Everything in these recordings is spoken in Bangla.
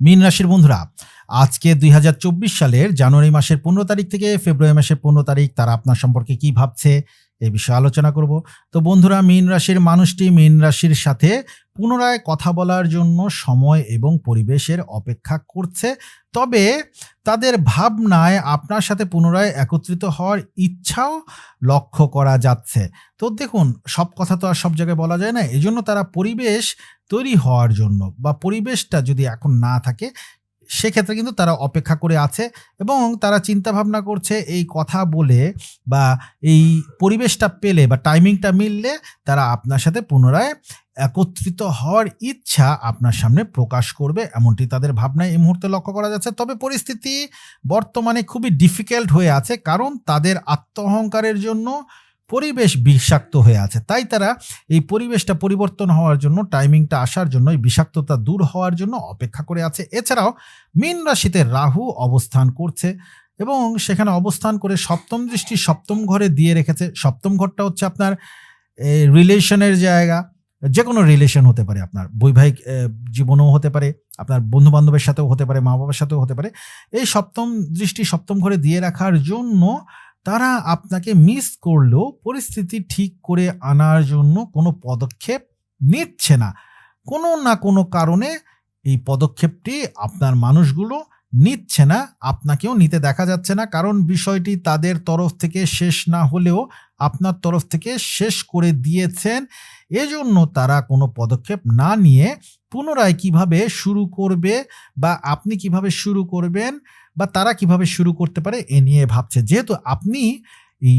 মীন রাশির বন্ধুরা আজকে দুই হাজার চব্বিশ সালের জানুয়ারি মাসের পনেরো তারিখ থেকে ফেব্রুয়ারি মাসের পনেরো তারিখ তারা আপনার সম্পর্কে কি ভাবছে এ বিষয়ে আলোচনা করব। তো বন্ধুরা, মীন রাশির মানুষটি মীন রাশির সাথে পুনরায় কথা বলার জন্য সময় এবং পরিবেশের অপেক্ষা করছে। তবে তাদের ভাবনায় আপনার সাথে পুনরায় একত্রিত হওয়ার ইচ্ছাও লক্ষ্য করা যাচ্ছে। তো দেখুন, সব কথা তো আর সব জায়গায় বলা যায় না। এই জন্য তারা পরিবেশ তৈরি হওয়ার জন্য বা পরিবেশটা যদি এখন না থাকে সেক্ষেত্রে কিন্তু তারা অপেক্ষা করে আছে এবং তারা চিন্তা ভাবনা করছে এই কথা বলে বা এই পরিবেশটা পেলে বা টাইমিংটা মিললে তারা আপনার সাথে পুনরায় একত্রিত হওয়ার ইচ্ছা আপনার সামনে প্রকাশ করবে, এমনটি তাদের ভাবনায় এই মুহূর্তে লক্ষ্য করা যাচ্ছে। তবে পরিস্থিতি বর্তমানে খুবই ডিফিকাল্ট হয়ে আছে কারণ তাদের আত্মঅহংকারের জন্য পরিবেশ বিষাক্ত হয়ে আছে। তাই তারা এই পরিবেশটা পরিবর্তন হওয়ার জন্য টাইমিংটা আসার জন্য, এই বিষাক্ততা দূর হওয়ার জন্য অপেক্ষা করে আছে। এছাড়াও মীন রাশিতে রাহু অবস্থান করছে এবং সেখানে অবস্থান করে সপ্তম দৃষ্টি সপ্তম ঘরে দিয়ে রেখেছে। সপ্তম ঘরটা হচ্ছে আপনার রিলেশনের জায়গা। যে কোনো রিলেশন হতে পারে আপনার। বৈবাহিক জীবনেও হতে পারে, আপনার বন্ধু বান্ধবের সাথেও হতে পারে মা বাবার সাথেও হতে পারে। এই সপ্তম দৃষ্টি সপ্তম ঘরে দিয়ে রাখার জন্য তারা আপনাকে মিস করলেও পরিস্থিতি ঠিক করে আনার জন্য কোনো পদক্ষেপ নিচ্ছে না। কোনো না কোনো কারণে এই পদক্ষেপটি আপনার মানুষগুলো নিচ্ছে না, আপনাকেও নিতে দেখা যাচ্ছে না। কারণ বিষয়টি তাদের তরফ থেকে শেষ না হলেও আপনার তরফ থেকে শেষ করে দিয়েছেন। এজন্য তারা কোনো পদক্ষেপ না নিয়ে পুনরায় কীভাবে শুরু করবে বা আপনি কীভাবে শুরু করবেন বা তারা কীভাবে শুরু করতে পারে এ নিয়ে ভাবছে। যেহেতু আপনি এই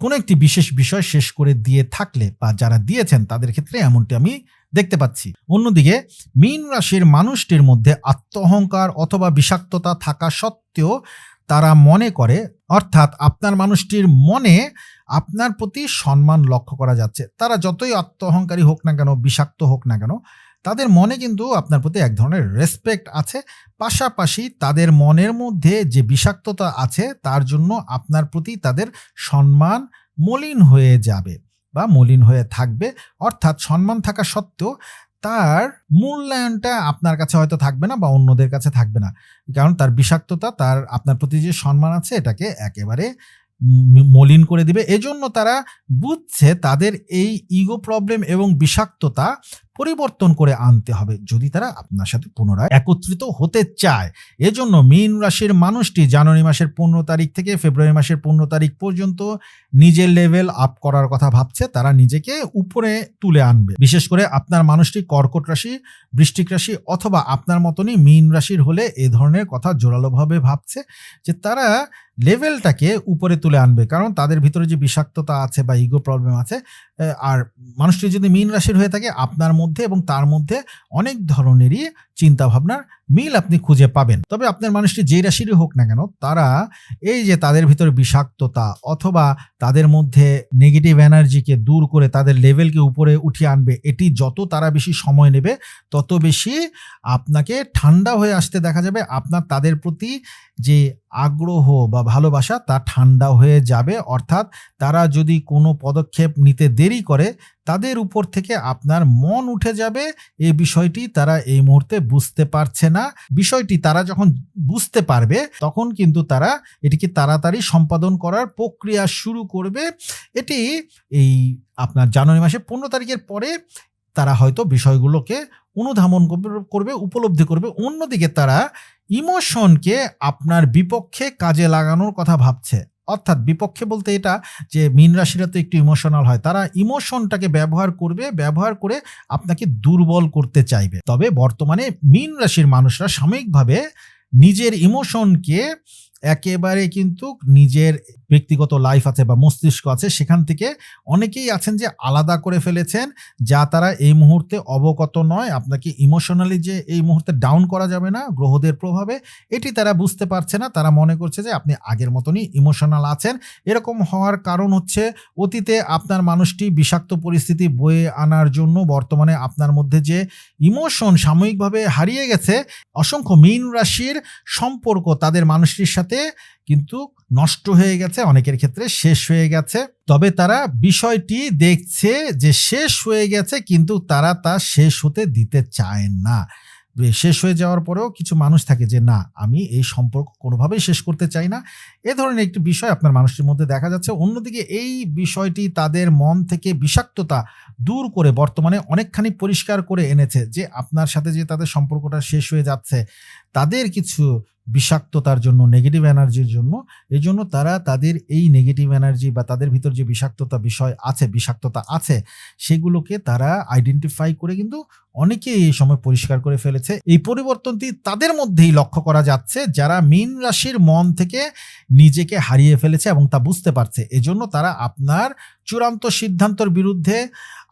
কোনো একটি বিশেষ বিষয় শেষ করে দিয়ে থাকলে বা যারা দিয়েছেন তাদের ক্ষেত্রে এমনটি আমি দেখতে পাচ্ছি। অন্যদিকে মীন রাশির মানুষটির মধ্যে আত্মঅহংকার অথবা বিষাক্ততা থাকা সত্ত্বেও তারা মনে করে, অর্থাৎ আপনার মানুষটির মনে আপনার প্রতি সম্মান লক্ষ্য করা যাচ্ছে। তারা যতই আত্মঅহংকারী হোক না কেন, বিষাক্ত হোক না কেন তাদের মনে কিন্তু আপনার প্রতি এক ধরনের রেসপেক্ট আছে। পাশাপাশি তাদের মনের মধ্যে যে বিষাক্ততা আছে, তার জন্য আপনার প্রতি তাদের সম্মান মলিন হয়ে যাবে বা মলিন হয়ে থাকবে। অর্থাৎ সম্মান থাকা সত্ত্বেও তার মূল্যায়নটা আপনার কাছে হয়তো থাকবে না বা অন্যদের কাছে থাকবে না। কারণ তার বিষাক্ততা, তার আপনার প্রতি যে সম্মান আছে, এটাকে একেবারে মলিন করে দিবে। এজন্য তারা বুঝছে তাদের এই ইগো প্রবলেম এবং বিষাক্ততা পরিবর্তন করে আনতে হবে যদি তারা আপনার সাথে পুনরায় একত্রিত হতে চায়। এজন্য মীন রাশির মানুষটি জানুয়ারি মাসের পনেরো তারিখ থেকে ফেব্রুয়ারি মাসের পনেরো তারিখ পর্যন্ত নিজের লেভেল আপ করার কথা ভাবছে, তারা নিজেকে উপরে তুলে আনবে। বিশেষ করে আপনার মানুষটি কর্কট রাশি বৃষ্টিক রাশি অথবা আপনার মতনই মীন রাশির হলে এ ধরনের কথা জোরালোভাবে ভাবছে যে তারা লেভেলটাকে উপরে তুলে আনবে। কারণ তাদের ভিতরে যে বিষাক্ততা আছে বা ইগো প্রবলেম আছে আর মানুষটি যদি মীন রাশির হয়ে থাকে, আপনার মধ্যে এবং তার মধ্যে অনেক ধরনেরই চিন্তা ভাবনার মিল আপনি খুঁজে পাবেন। তবে আপনার মানুষটি যেই রাশিরই হোক না কেন, তারা এই যে তাদের ভিতরে বিষাক্ততা অথবা তাদের মধ্যে নেগেটিভ এনার্জিকে দূর করে তাদের লেভেলকে উপরে উঠিয়ে আনবে, এটি যত তারা বেশি সময় নেবে, তত বেশি আপনাকে ঠান্ডা হয়ে আসতে দেখা যাবে। আপনার তাদের প্রতি যে আগ্রহ বা ভালোবাসা, তা ঠান্ডা হয়ে যাবে। অর্থাৎ তারা যদি কোনো পদক্ষেপ নিতে দেরি করে, তাদের উপর থেকে আপনার মন উঠে যাবে। এই বিষয়টি তারা এই মুহূর্তে বুঝতে পারছে না। বিষয়টি তারা যখন বুঝতে পারবে, তখন কিন্তু তারা এটিকে তাড়াতাড়ি সম্পাদন করার প্রক্রিয়া শুরু করবে। এটি এই আপনার জানুয়ারি মাসে পনেরো তারিখের পরে তারা হয়তো বিষয়গুলোকে অনুধাবন করবে- করবে, উপলব্ধি করবে। অন্যদিকে তারা ইমোশনকে আপনার বিপক্ষে কাজে লাগানোর কথা ভাবছে। অর্থাৎ বিপক্ষে বলতে এটা যে মীন রাশিরা তো একটু ইমোশনাল হয়, তারা ইমোশনটাকে ব্যবহার করবে, ব্যবহার করে আপনাকে দুর্বল করতে চাইবে। তবে বর্তমানে মীন রাশির মানুষরা সাময়িকভাবে নিজের ইমোশনকে একেবারে কিন্তু নিজের ব্যক্তিগত লাইফ আছে বা মস্তিষ্ক আছে, সেখান থেকে অনেকেই আছেন যে আলাদা করে ফেলেছেন, যা তারা এই মুহূর্তে অবগত নয়। আপনাকে ইমোশনালি যে এই মুহূর্তে ডাউন করা যাবে না, গ্রহদের প্রভাবে, এটি তারা বুঝতে পারছে না। তারা মনে করছে যে আপনি আগের মতনই ইমোশনাল আছেন। এরকম হওয়ার কারণ হচ্ছে অতীতে আপনার মানুষটি বিষাক্ত পরিস্থিতি বয়ে আনার জন্য বর্তমানে আপনার মধ্যে যে ইমোশন সাময়িকভাবে হারিয়ে গেছে, অসংখ্য মীন রাশির সম্পর্ক তাদের মানুষটির সাথে কিন্তু নষ্ট হয়ে গেছে অনেকের ক্ষেত্রে শেষ হয়ে গেছে তবে তারা বিষয়টি দেখছে যে শেষ হয়ে গেছে কিন্তু তারা তা শেষ হতে দিতে চায় না শেষ হয়ে যাওয়ার পরেও কিছু মানুষ থাকে যে না আমি এই সম্পর্ক কোনোভাবেই শেষ করতে চাই না। এ ধরনের একটি বিষয় আপনার মানুষটির মধ্যে দেখা যাচ্ছে। অন্যদিকে এই বিষয়টি তাদের মন থেকে বিষাক্ততা দূর করে বর্তমানে অনেকখানি পরিষ্কার করে এনেছে যে আপনার সাথে যে তাদের সম্পর্কটা শেষ হয়ে যাচ্ছে, তাদের কিছু বিষাক্ততার জন্য নেগেটিভ এনার্জির জন্য এজন্য তারা তাদের এই নেগেটিভ এনার্জি বা তাদের ভিতর যে বিষাক্ততা বিষয় আছে, বিষাক্ততা আছে সেগুলোকে তারা আইডেন্টিফাই করে কিন্তু অনেকেই এই সময় পরিষ্কার করে ফেলেছে। এই পরিবর্তনটি তাদের মধ্যেই লক্ষ্য করা যাচ্ছে যারা মীন রাশির মন থেকে নিজেকে হারিয়ে ফেলেছে এবং তা বুঝতে পারছে। এজন্য তারা আপনার চূড়ান্ত সিদ্ধান্তর বিরুদ্ধে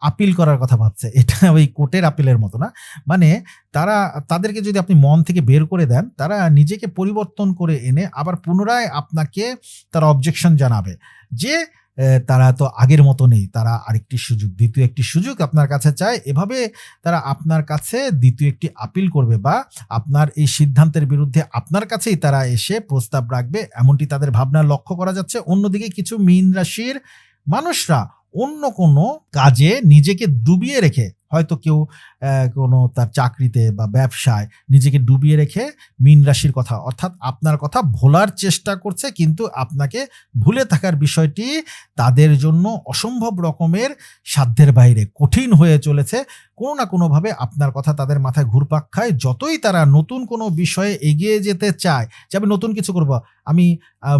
আপিল করার কথা ভাবছে। এটা ওই কোর্টের আপিলের মতো না। মানে তারা তাদেরকে যদি আপনি মন থেকে বের করে দেন, তারা নিজেকে পরিবর্তন করে এনে আবার পুনরায় আপনাকে তারা অবজেকশন জানাবে যে তারা তো আগের মতো নেই। তারা আরেকটি সুযোগ, দ্বিতীয় একটি সুযোগ আপনার কাছে চায়। এভাবে তারা আপনার কাছে দ্বিতীয় একটি আপিল করবে বা আপনার এই সিদ্ধান্তের বিরুদ্ধে আপনার কাছেই তারা এসে প্রস্তাব রাখবে। এমনটি তাদের ভাবনা লক্ষ্য করা যাচ্ছে। অন্যদিকে কিছু মীন রাশির মানুষরা অন্য কোনো কাজে নিজেকে ডুবিয়ে রেখে হয়তো কেউ কোনো তার চাকরিতে বা ব্যবসায় নিজেকে ডুবিয়ে রেখে মীন রাশির কথা অর্থাৎ আপনার কথা ভোলার চেষ্টা করছে কিন্তু আপনাকে ভুলে থাকার বিষয়টি তাদের জন্য অসম্ভব রকমের সাধ্যের বাইরে কঠিন হয়ে চলেছে। কোনো না কোনোভাবে আপনার কথা তাদের মাথায় ঘুরপাক খায়। যতই তারা নতুন কোনো বিষয়ে এগিয়ে যেতে চায় যে আমি নতুন কিছু করব। আমি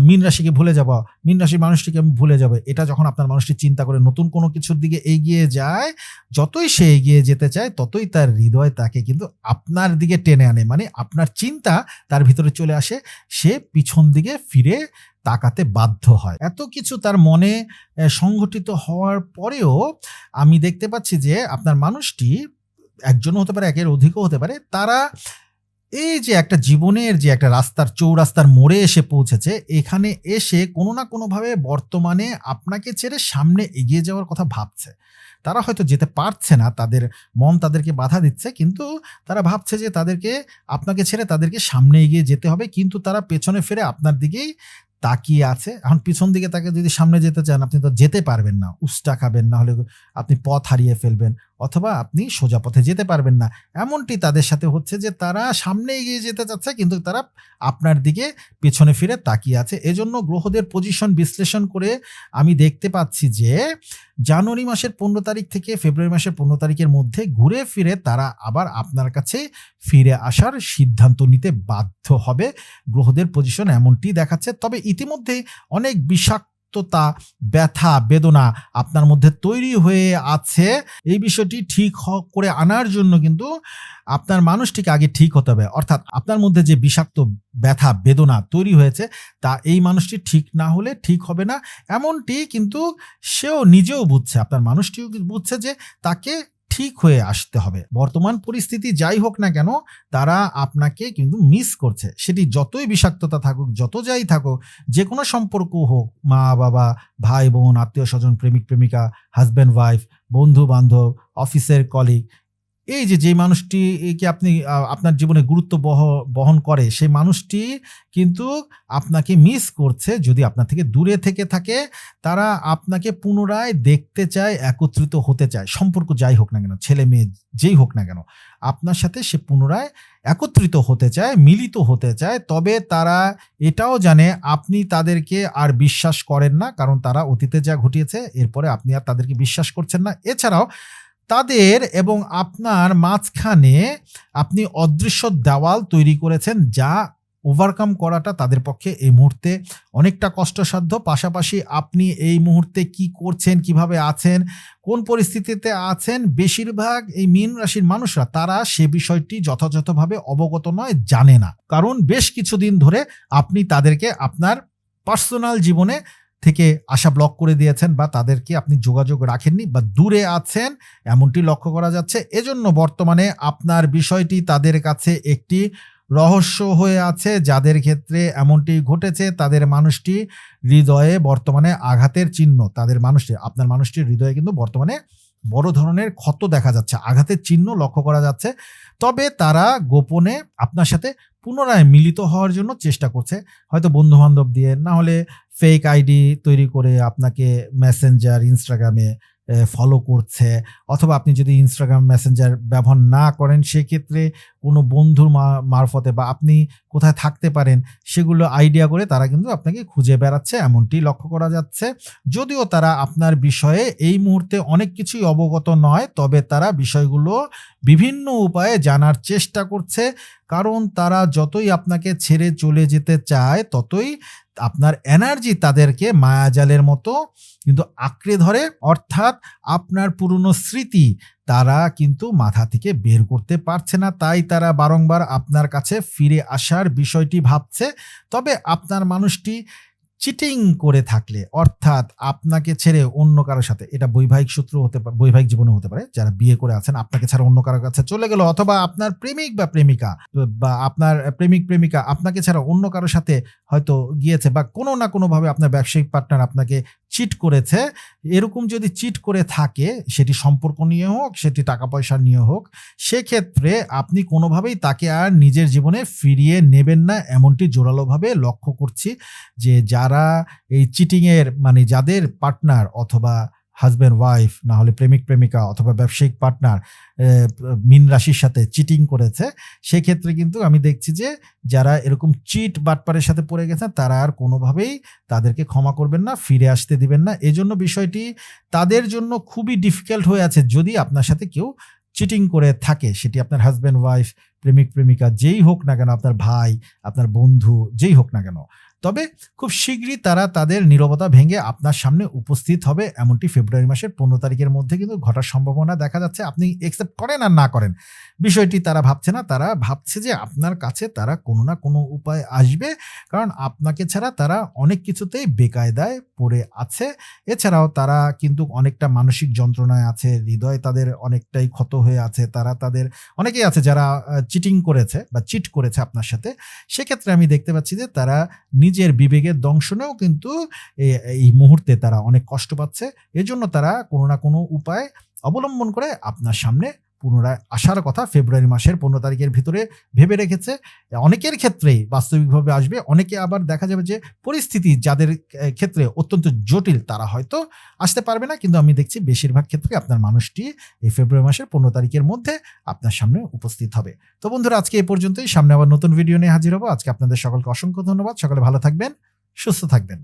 মীন রাশিকে ভুলে যাব। মীন রাশির মানুষটিকে আমি ভুলে যাব। এটা যখন আপনার মানুষটি চিন্তা করে নতুন কোনো কিছুর দিকে এগিয়ে যায়, যতই সে এগিয়ে যেতে চায় ততই তার হৃদয় তাকে কিন্তু আপনার দিকে টেনে আনে। মানে আপনার চিন্তা তার ভিতরে চলে আসে। সে পিছন দিকে ফিরে তাকাতে বাধ্য হয়। এত কিছু তার মনে সংঘটিত হওয়ার পরেও আমি দেখতে পাচ্ছি যে আপনার মানুষটি একজনও হতে পারে, একের অধিকও হতে পারে। তারা এই যে একটা জীবনের যে একটা রাস্তার চৌরাস্তার মোড়ে এসে পৌঁছেছে, এখানে এসে কোনো না কোনোভাবে বর্তমানে আপনাকে ছেড়ে সামনে এগিয়ে যাওয়ার কথা ভাবছে। তারা হয়তো যেতে পারছে না, তাদের মন তাদেরকে বাধা দিচ্ছে। কিন্তু তারা ভাবছে যে তাদেরকে আপনাকে ছেড়ে তাদেরকে সামনে এগিয়ে যেতে হবে। কিন্তু তারা পেছনে ফিরে আপনার দিকেই তাকিয়ে আছে। এখন পিছন দিকে তাকে যদি সামনে যেতে চান আপনি তো যেতে পারবেন না। উস্টা খাবেন, না হলে আপনি পথ হারিয়ে ফেলবেন অথবা আপনি সোজা পথে যেতে পারবেন না। এমনটি তাদের সাথে হচ্ছে যে তারা সামনে এগিয়ে যেতে চাচ্ছে, কিন্তু তারা আপনার দিকে পেছনে ফিরে তাকিয়ে আছে। এজন্য গ্রহদের পজিশন বিশ্লেষণ করে আমি দেখতে পাচ্ছি যে জানুয়ারি মাসের ১৫ তারিখ থেকে ফেব্রুয়ারি মাসের ১৫ তারিখের মধ্যে ঘুরে ফিরে তারা আবার আপনার কাছে ফিরে আসার সিদ্ধান্ত নিতে বাধ্য হবে। গ্রহদের পজিশন এমনটি দেখাচ্ছে। তবে ইতিমধ্যেই অনেক বিষাক্ততা, ব্যথা, বেদনা আপনার মধ্যে তৈরি হয়ে আছে। এই বিষয়টি ঠিক করে আনার জন্য কিন্তু আপনার মানুষটিকে আগে ঠিক হতে হবে। অর্থাৎ আপনার মধ্যে যে বিষাক্ত ব্যথা, বেদনা তৈরি হয়েছে তা এই মানুষটি ঠিক না হলে ঠিক হবে না। এমনটি কিন্তু সেও নিজেও বুঝছে। আপনার মানুষটিও বুঝছে যে তাকে ঠিক হয়ে আসতে হবে। বর্তমান পরিস্থিতি যাই হোক না কেন তারা আপনাকে কিন্তু মিস করছে। সেটি যতই বিষাক্ততা থাকুক, যত যাই থাকুক, যে কোনো সম্পর্ক হোক, মা-বাবা, ভাই-বোন, আত্মীয় স্বজন প্রেমিক-প্রেমিকা, হাজব্যান্ড ওয়াইফ বন্ধু-বান্ধব, অফিসের কলিগ এই যে যেই মানুষটিকে আপনি আপনার জীবনে গুরুত্ব বহ বহন করে সেই মানুষটি কিন্তু আপনাকে মিস করছে যদি আপনার থেকে দূরে থেকে থাকে। তারা আপনাকে পুনরায় দেখতে চায়, একত্রিত হতে চায়। সম্পর্ক যাই হোক না কেন, ছেলে-মেয়ে যেই হোক না কেন। আপনার সাথে সে পুনরায় একত্রিত হতে চায়, মিলিত হতে চায়। তবে তারা এটাও জানে আপনি তাদেরকে আর বিশ্বাস করেন না। কারণ তারা অতীতে যা ঘটিয়েছে এরপরে আপনি আর তাদেরকে বিশ্বাস করছেন না। এছাড়াও তাদের এবং আপনার মাঝখানে আপনি অদৃশ্য দেওয়াল তৈরি করেছেন যা ওভারকাম করাটা তাদের পক্ষে এই মুহূর্তে অনেকটা কষ্টসাধ্য। পাশাপাশি আপনি এই মুহূর্তে কি করছেন, কীভাবে আছেন, কোন পরিস্থিতিতে আছেন বেশিরভাগ এই মীন রাশির মানুষরা তারা সে বিষয়টি যথাযথভাবে অবগত নয়, জানে না। কারণ বেশ কিছুদিন ধরে আপনি তাদেরকে আপনার পার্সোনাল জীবনে থেকে আশা ব্লক করে দিয়েছেন বা তাদেরকে আপনি যোগাযোগ রাখেননি বা দূরে আছেন, এমনটি লক্ষ্য করা যাচ্ছে। এজন্য বর্তমানে আপনার বিষয়টি তাদের কাছে একটি রহস্য হয়ে আছে। যাদের ক্ষেত্রে এমনটি ঘটেছে, তাদের মানুষটি হৃদয়ে বর্তমানে আঘাতের চিহ্ন। তাদের মানুষটি, আপনার মানুষটির হৃদয়ে কিন্তু বর্তমানে বড় ধরনের ক্ষত দেখা যাচ্ছে। আঘাতের চিহ্ন লক্ষ্য করা যাচ্ছে। তবে তারা গোপনে আপনার সাথে পুনরায় মিলিত হওয়ার জন্য চেষ্টা করছে। হয়তো বন্ধু-বান্ধব দিয়ে, না হলে ফেক আইডি তৈরি করে আপনাকে মেসেঞ্জার, এ ফলো করছে। অথবা আপনি যদি ইনস্টাগ্রাম মেসেঞ্জার ব্যবহার না করেন, সেক্ষেত্রে কোনো বন্ধুর মারফতে বা আপনি কোথায় থাকতে পারেন, সেগুলো আইডিয়া করে তারা কিন্তু আপনাকে খুঁজে বেড়াচ্ছে, এমনটি লক্ষ্য করা যাচ্ছে যদিও তারা আপনার বিষয়ে এই মুহূর্তে অনেক কিছুই অবগত নয়, তবে তারা বিষয়গুলো বিভিন্ন উপায়ে জানার চেষ্টা করছে, কারণ তারা যতই আপনাকে ছেড়ে চলে যেতে চায়, ততই আপনার এনার্জি তাদেরকে মায়াজালের মতো কিন্তু আঁকড়ে ধরে, অর্থাৎ আপনার পুরনো স্মৃতি তারা কিন্তু মাথা থেকে বের করতে পারছে না। তাই তারা বারংবার আপনার কাছে ফিরে আসার বিষয়টি ভাবছে। তবে আপনার মানুষটি চিটিং করে থাকলে, অর্থাৎ আপনাকে ছেড়ে অন্য কারোর সাথে, এটা বৈবাহিক সূত্র হতে পারে বৈবাহিক জীবনে হতে পারে, যারা বিয়ে করে আছেন, আপনাকে ছাড়া অন্য কারোর কাছে চলে গেল, অথবা আপনার প্রেমিক বা প্রেমিকা, বা আপনার প্রেমিক, প্রেমিকা, আপনাকে ছাড়া অন্য কারোর সাথে হয়তো গিয়েছে, বা কোনো না কোনোভাবে আপনার ব্যবসায়িক পার্টনার আপনাকে চিট করেছে, এরকম যদি চিট করে থাকে, সেটি সম্পর্ক নিয়ে হোক, সেটি টাকা পয়সা নিয়ে হোক, সেক্ষেত্রে আপনি কোনোভাবেই তাকে আর নিজের জীবনে ফিরিয়ে নেবেন না, এমনটি জোরালোভাবে লক্ষ্য করছি যে যারা এই চিটিংয়ের মানে যাদের পার্টনার অথবা হাজব্যান্ড ওয়াইফ না হলে প্রেমিক, প্রেমিকা অথবা ব্যবসায়িক পার্টনার মিন রাশির সাথে চিটিং করেছে, সেক্ষেত্রে কিন্তু আমি দেখছি যে যারা এরকম চিট বাটপারের সাথে পড়ে গেছে, তারা আর কোনোভাবেই তাদেরকে ক্ষমা করবেন না, ফিরে আসতে দিবেন না। এজন্য বিষয়টি তাদের জন্য খুবই ডিফিকাল্ট হয়ে আছে যদি আপনার সাথে কেউ চিটিং করে থাকে, সেটি আপনার হাজব্যান্ড ওয়াইফ প্রেমিক, প্রেমিকা যেই হোক না কেন, আপনার ভাই, আপনার বন্ধু, যেই হোক না কেন। তবে খুব শীঘ্রই তারা তাদের নীরবতা ভেঙে আপনার সামনে উপস্থিত হবে, এমনটি ফেব্রুয়ারি মাসের পনেরো তারিখের মধ্যে কিন্তু ঘটার সম্ভাবনা দেখা যাচ্ছে। আপনি একসেপ্ট করেন আর না করেন, বিষয়টি তারা ভাবছে না। তারা ভাবছে যে আপনার কাছে তারা কোনো না কোনো উপায় আসবে, কারণ আপনাকে ছাড়া তারা অনেক কিছুতেই বেকায়দায় পড়ে আছে। এছাড়াও তারা কিন্তু অনেকটা মানসিক যন্ত্রণায় আছে, হৃদয় তাদের অনেকটাই ক্ষত হয়ে আছে, তারা তাদের অনেকেই আছে যারা চিটিং করেছে বা চিট করেছে আপনার সাথে। সেক্ষেত্রে আমি দেখতে পাচ্ছি যে তারা নিজের বিবেকের দংশনেও কিন্তু এই মুহূর্তে তারা অনেক কষ্ট পাচ্ছে। এজন্য তারা কোনো না কোনো উপায় অবলম্বন করে আপনার সামনে পুনরায় আসার কথা ফেব্রুয়ারি মাসের পনেরো তারিখের ভিতরে ভেবে রেখেছে। অনেকের ক্ষেত্রেই বাস্তবিকভাবে আসবে, অনেকে আবার দেখা যাবে যে পরিস্থিতি যাদের ক্ষেত্রে অত্যন্ত জটিল তারা হয়তো আসতে পারবে না। কিন্তু আমি দেখছি বেশিরভাগ ক্ষেত্রে আপনার মানুষটি এই ফেব্রুয়ারি মাসের পনেরো তারিখের মধ্যে আপনার সামনে উপস্থিত হবে। তো বন্ধুরা, আজকে এই পর্যন্তই। সামনে আবার নতুন ভিডিও নিয়ে হাজির হব। আজকে আপনাদের সকলকে অসংখ্য ধন্যবাদ। সকলে ভালো থাকবেন, সুস্থ থাকবেন।